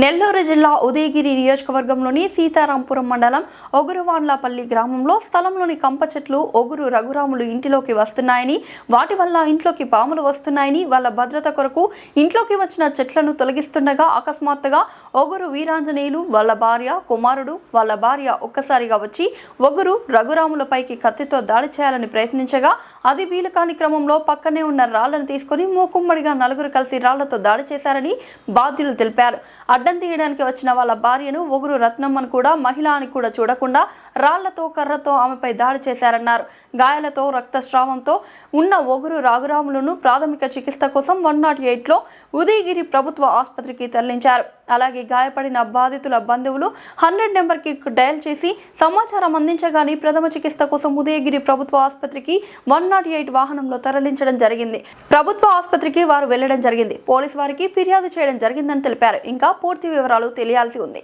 నెల్లూరు జిల్లా ఉదయగిరి నియోజకవర్గంలోని సీతారాంపురం మండలం ఒగురువాన్లపల్లి గ్రామంలో స్థలంలోని కంప చెట్లు ఒగురు రఘురాములు ఇంటిలోకి వస్తున్నాయని వాటి వల్ల ఇంట్లోకి పాములు వస్తున్నాయని వాళ్ళ భద్రత కొరకు ఇంట్లోకి వచ్చిన చెట్లను తొలగిస్తుండగా అకస్మాత్తుగా ఒగురు వీరాంజనేయులు వాళ్ళ భార్య కుమారుడు వాళ్ళ భార్య ఒక్కసారిగా వచ్చి ఒగురు రఘురాములపైకి కత్తితో దాడి చేయాలని ప్రయత్నించగా అది వీలు కాని క్రమంలో పక్కనే ఉన్న రాళ్ళను తీసుకొని మూకుమ్మడిగా నలుగురు కలిసి రాళ్ళతో దాడి చేశారని బాధ్యులు తెలిపారు. అడ్డ తీయడానికి వచ్చిన వాళ్ళ భార్యను ఒగురు రత్నమ్మను కూడా మహిళ అని కూడా చూడకుండా రాళ్ళతో కర్రతో ఆమెపై దాడి చేశారన్నారు. గాయాలతో రక్తస్రావంతో ఉన్న ఒగురు రాఘురాములను ప్రాథమిక చికిత్స కోసం వన్ నాట్ ఎయిట్లో ఉదయగిరి ప్రభుత్వ ఆసుపత్రికి తరలించారు. అలాగే గాయపడిన బాధితుల బంధువులు హండ్రెడ్ నెంబర్కి డయల్ చేసి సమాచారం అందించగానే ప్రథమ చికిత్స కోసం ఉదయగిరి ప్రభుత్వ ఆసుపత్రికి వన్ నాట్ ఎయిట్ వాహనంలో తరలించడం జరిగింది. ప్రభుత్వ ఆసుపత్రికి వారు వెళ్ళడం జరిగింది. పోలీసు వారికి ఫిర్యాదు చేయడం జరిగిందని తెలిపారు. ఇంకా పూర్తి వివరాలు తెలియాల్సి ఉంది.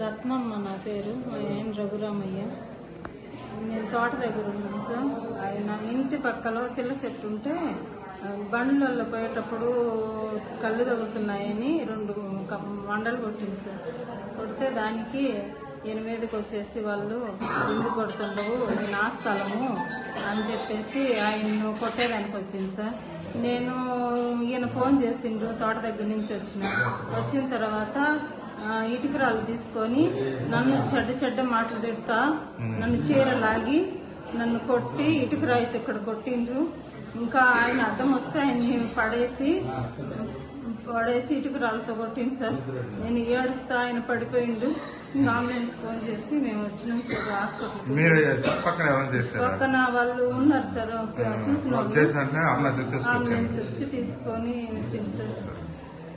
రత్నమ్మ నా పేరు. నేను రఘురామయ్య. నేను తోట దగ్గర ఉన్నాను సార్. ఆయన ఇంటి పక్కలో చిల్ల చెట్టు ఉంటే బండ్లలో పోయేటప్పుడు కళ్ళు తగులుతున్నాయని రెండు మండలు కొట్టింది సార్. కొడితే దానికి ఎనిమిదికి వచ్చేసి వాళ్ళు ఎందుకు కొడుతుండవు ఇది నా స్థలము అని చెప్పేసి ఆయన్ను కొట్టేదానికి వచ్చింది సార్. నేను ఈయన ఫోన్ చేసిండ్రు తోట దగ్గర నుంచి వచ్చిన. వచ్చిన తర్వాత ఆ, తీసుకొని నన్ను చెడ్డ చెడ్డ మాటలు తిడతా నన్ను చీర లాగి నన్ను కొట్టి ఇటుకరాయితో ఇక్కడ కొట్టిండ్రు. ఇంకా ఆయన అడ్డం వస్తే ఆయన్ని పడేసి పడేసి ఇటుకరాళ్ళతో కొట్టింది సార్. నేను ఏడుస్తా ఆయన పడిపోయిండు. ఇంకా అంబులెన్స్ ఫోన్ చేసి మేము వచ్చినాం సార్ హాస్పిటల్కి. మీరు పక్కన వాళ్ళు ఉన్నారు సార్. చూసిన అంబులెన్స్ వచ్చి తీసుకొని వచ్చింది సార్.